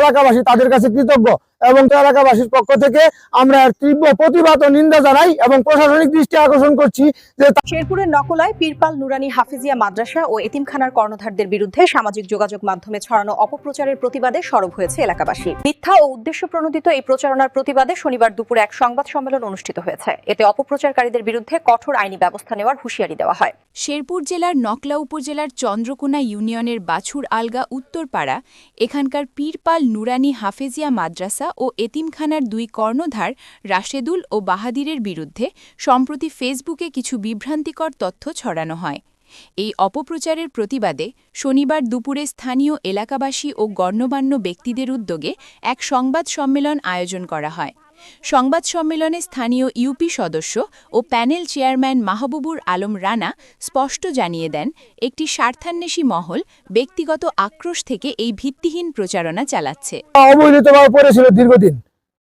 এলাকাবাসী তাদের কাছে কৃতজ্ঞ। এবং এলাকাবাসীর পক্ষ থেকে আমরা তীব্র প্রতিবাদ ও নিন্দা জানাই এবং প্রশাসনিক দৃষ্টি আকর্ষণ করছি যে শেরপুরের নকলায় পীরপাল নুরানি হাফিজিয়া মাদ্রাসা ও এতিমখানার কর্ণধারদের বিরুদ্ধে সামাজিক যোগাযোগ মাধ্যমে ছড়ানো অপপ্রচারের প্রতিবাদে সরব হয়েছে এলাকাবাসী। মিথ্যা ও উদ্দেশ্য প্রণোদিত এই প্রচারণার প্রতিবাদে শনিবার দুপুরে এক সংবাদ সম্মেলন অনুষ্ঠিত হয়েছে। এতে অপপ্রচারকারীদের বিরুদ্ধে কঠোর আইনি ব্যবস্থা নেওয়ার হুঁশিয়ারি দেওয়া হয়। শেরপুর জেলার নকলা উপজেলার চন্দ্রকোনা ইউনিয়নের বাছুর আলগা উত্তরপাড়া এখানকার পীরপাল নুরানি হাফেজিয়া মাদ্রাসা ও এতিমখানার দুই কর্ণধার রাশেদুল ও বাহাদিরের বিরুদ্ধে সম্প্রতি ফেসবুকে কিছু বিভ্রান্তিকর তথ্য ছড়ানো হয়। এই অপপ্রচারের প্রতিবাদে শনিবার দুপুরে স্থানীয় এলাকাবাসী ও গণ্যমান্য ব্যক্তিদের উদ্যোগে এক সংবাদ সম্মেলন আয়োজন করা হয়। সংবাদ সম্মেলনে স্থানীয় ইউপি সদস্য ও প্যানেল চেয়ারম্যান মাহবুবুর আলম রানা স্পষ্ট জানিয়ে দেন, একটি স্বার্থান্বেষী মহল ব্যক্তিগত আক্রোশ থেকে এই ভিত্তিহীন প্রচারণা চালাচ্ছে। দীর্ঘদিন।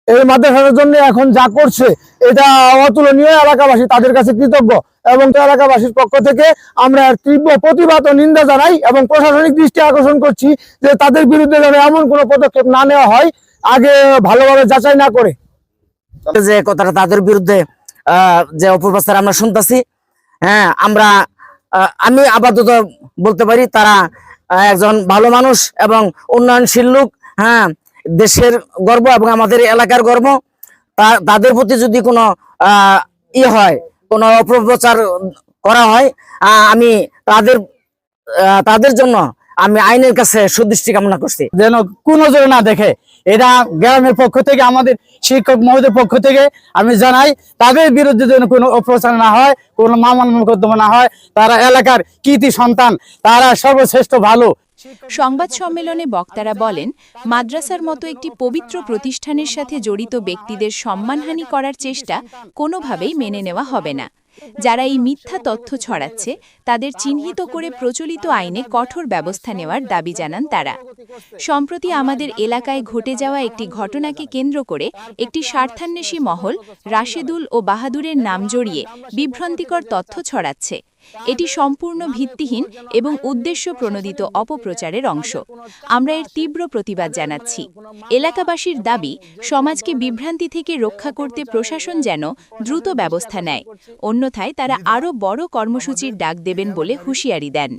এই মাদ্রাসার জন্য এখন যা করছে, এটা অতুলনীয় এলাকাবাসী তাদের কাছে কৃতজ্ঞ এবং এলাকাবাসীর পক্ষ থেকে আমরা তীব্র প্রতিবাদ ও নিন্দা জানাই এবং প্রশাসনিক দৃষ্টি আকর্ষণ করছি যে তাদের বিরুদ্ধে যেন এমন কোনো পদক্ষেপ না নেওয়া হয়, আগে ভালোভাবে যাচাই না করে। যে কথাটা তাদের বিরুদ্ধে যে অপপ্রচার আমরা শুনতেছি হ্যাঁ আমরা আমি আপাতত বলতে পারি তারা একজন ভালো মানুষ এবং উন্নয়নশীল লোক হ্যাঁ দেশের গর্ব এবং আমাদের এলাকার গর্ব। তাদের প্রতি যদি কোনো ই হয়, কোনো অপপ্রচার করা হয় আমি তাদের তাদের জন্য আমি আইনের কাছে সুদৃষ্টি কামনা করছি। যেন কোনো নজরে না দেখে এটা গ্রামের পক্ষ থেকে, আমাদের শিক্ষক মহোদয়ের পক্ষ থেকে আমি জানাই, তাদের বিরুদ্ধে যেন কোনো অপ্রচার না হয়, কোনো মামলা মোকদ্দমা না হয়, তারা এলাকার কৃতি সন্তান, তারা সর্বশ্রেষ্ঠ ভালো। সংবাদ সম্মেলনে বক্তারা বলেন, মাদ্রাসার মতো একটি পবিত্র প্রতিষ্ঠানের সাথে জড়িত ব্যক্তিদের সম্মানহানি করার চেষ্টা কোনোভাবেই মেনে নেওয়া হবে না। যারা এই মিথ্যা তথ্য ছড়াচ্ছে, তাদের চিহ্নিত করে প্রচলিত আইনে কঠোর ব্যবস্থা নেওয়ার দাবি জানান তারা। সম্প্রতি আমাদের এলাকায় ঘটে যাওয়া একটি ঘটনাকে কেন্দ্র করে একটি স্বার্থান্বেষী মহল রাশেদুল ও বাহাদুরের নাম জড়িয়ে বিভ্রান্তিকর তথ্য ছড়াচ্ছে। এটি সম্পূর্ণ ভিত্তিহীন এবং উদ্দেশ্য প্রণোদিত অপপ্রচারের অংশ। আমরা এর তীব্র প্রতিবাদ জানাচ্ছি। এলাকাবাসীর দাবি, সমাজকে বিভ্রান্তি থেকে রক্ষা করতে প্রশাসন যেন দ্রুত ব্যবস্থা নেয়। অন্যথায় তারা আরও বড় কর্মসূচির ডাক দেবেন বলে হুঁশিয়ারি দেন।